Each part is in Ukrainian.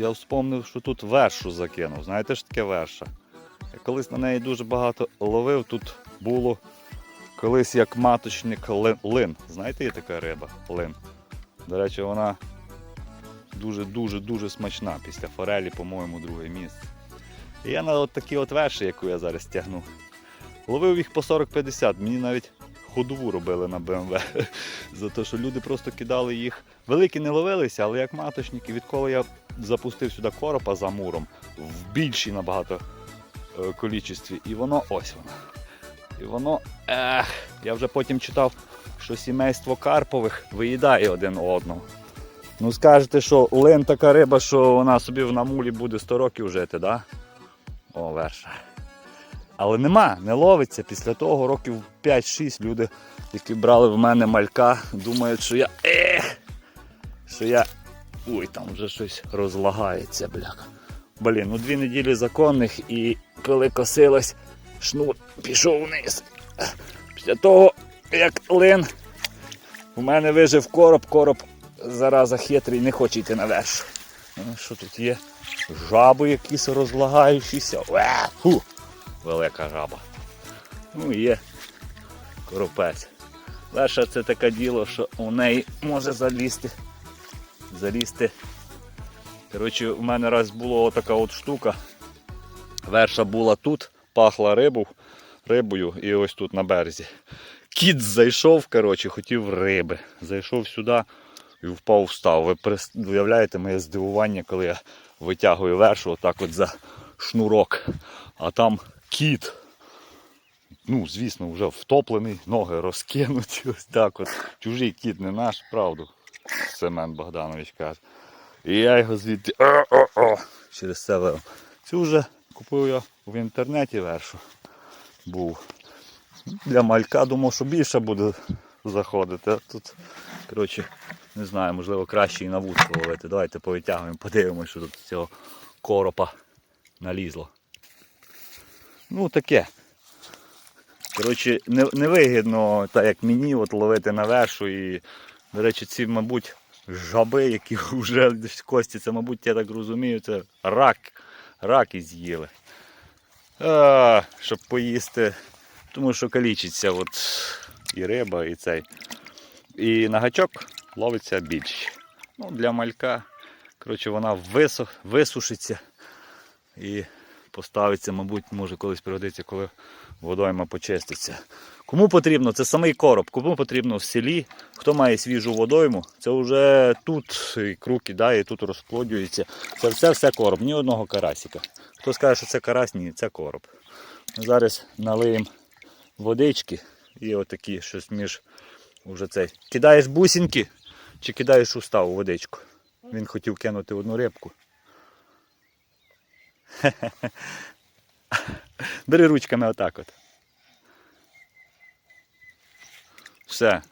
я вспомнив, що тут вершу закинув. Знаєте що таке верша? Я колись на неї дуже багато ловив. Тут було колись як маточник лин. Знаєте, є така риба лин. До речі, вона дуже-дуже дуже смачна. Після форелі, по-моєму, друге місце. І я на от такі от верші, яку я зараз тягну. Ловив їх по 40-50. Мені навіть ходову робили на БМВ. За те, що люди просто кидали їх. Великі не ловилися, але як маточники, відколи я запустив сюди коропа за муром в більшій набагато е, колічестві. І воно ось воно. І воно. Ех, я вже потім читав, що сімейство Карпових виїдає один одного. Ну скажете, що лин така риба, що вона собі в намулі буде 100 років жити, да? О, верша. Але нема, не ловиться. Після того років 5-6 люди, які брали в мене малька, думають, що я. Ех! Що я. Ой, там вже щось розлагається, бляха. Блін, ну дві неділі законних і коли косилось, шнур пішов вниз. Після того, як лин, у мене вижив короб, короб зараза хитрий, не хоче йти наверх. Ну, Що тут є? Жаби якісь розлагаючіся. Уе, фу, велика жаба. Ну є коропець. Верша це таке діло, що у неї може залізти. Залізти. Коротше, у мене раз була така от штука. Верша була тут, пахла рибу, рибою і ось тут на березі. Кіт зайшов, коротше, хотів риби. Зайшов сюди і впав встав. Ви уявляєте моє здивування, коли я витягую вершу отак от за шнурок. А там кіт. Ну, звісно, вже втоплений, ноги розкинуті. Ось так от. Чужий кіт не наш, правду. Семен Богданович каже. І я його звідти о-о-о, через це вив. Цю вже купив я в інтернеті вершу. Був. Для малька думав, що більше буде заходити. Тут, коротше, не знаю, можливо, краще і на вудку ловити. Давайте повитягуємо, подивимося, що тут цього коропа налізло. Ну таке. Коротше, не- невигідно, так як мені, от ловити на вершу. І, до речі, ці, мабуть, жаби, які вже кості, це, мабуть, я так розумію, це рак. Раки з'їли. Щоб поїсти. Тому що калічиться от і риба, і цей. І на гачок ловиться більше. Ну, для малька. Коротше, вона висох, висушиться і поставиться, мабуть, може колись пригодиться, коли водойма почиститься. Кому потрібно, це самий короб, кому потрібно в селі, хто має свіжу водойму, це вже тут і круг кидає, і тут розплодюється. Це все, все короб, ні одного карасика. Хто скаже, що це карась, ні, це короб. Ми зараз налиємо водички і отакі щось між уже цей. Кидаєш бусинки чи кидаєш устав у водичку. Він хотів кинути одну рибку. Бери ручками отак от. Все.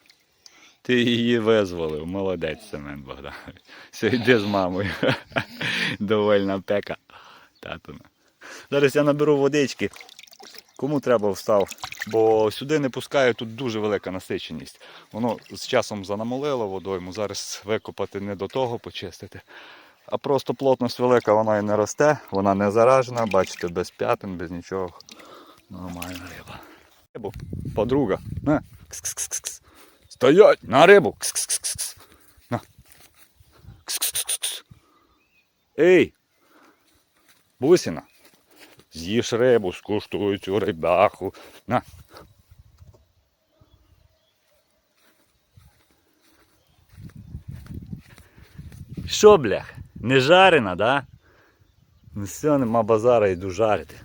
Ти її визволив. Молодець, Семен Богданович. Все, йди з мамою. Довольна пека. Татуна. Зараз я наберу водички. Кому треба встав, бо сюди не пускаю, тут дуже велика насиченість. Воно з часом занамолило водойму, зараз викопати не до того почистити. А просто плотність велика, вона і не росте, вона не заражена, бачите, без п'ятин, без нічого. Нормальна риба. Рибу, подруга. На. Кс-кс-кс-кс. Стоять! На рибу! Кс-кс-кс-кс. На. Кс-кс-кс-кс. Ей! Бусіна! З'їж рибу, скуштуй цю рибаху. На. Що, блях? Не жарена, да? Ну все, нема базара, йду жарити.